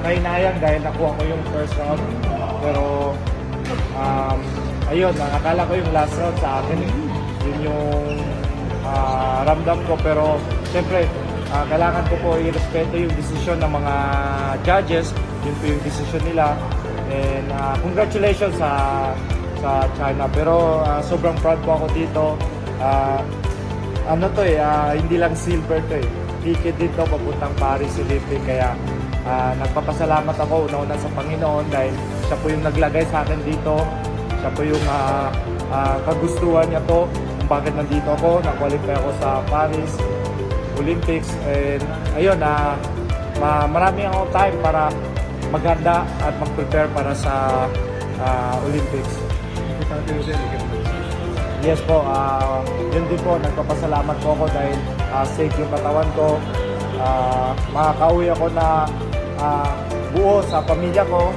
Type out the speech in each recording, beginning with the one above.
nakahinayang dahil nakuha ko yung first round. Pero, um, ayun, nakakala ko yung last round sa akin. Yun yung ah, ramdam ko. Pero, syempre, ah, kailangan ko po i-respeto yung desisyon ng mga judges. Yun po yung desisyon nila. And ah, congratulations sa sa China. Pero ah, sobrang proud po ako dito. Ah, ano to eh, ah, hindi lang silver to eh. Ticket din to papuntang Paris Olympic. Kaya ah, nagpapasalamat ako una-una sa Panginoon dahil siya po yung naglagay sa akin dito. Siya po yung ah, ah, kagustuhan niya to kung bakit nandito ako. Na-qualify ako sa Paris Olympics. And ayun, na ma marami ako time para maghanda at mag-prepare para sa ah, Olympics. Yes po, ah yun din po, nagpapasalamat po ako dahil ah, safe yung katawan ko. Ah, makakauwi ako na ah, buo sa pamilya ko.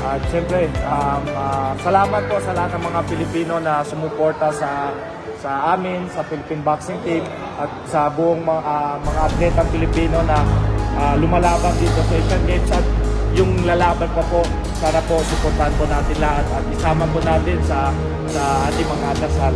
At siyempre, um, ah, salamat po sa lahat ng mga Pilipino na sumuporta sa sa amin, sa Philippine Boxing Team at sa buong mga, ah, mga atletang Pilipino na ah, lumalaban dito sa Asian Games at yung lalaban pa po, sana po suportahan po natin lahat at isama po natin sa sa ating mga dasal.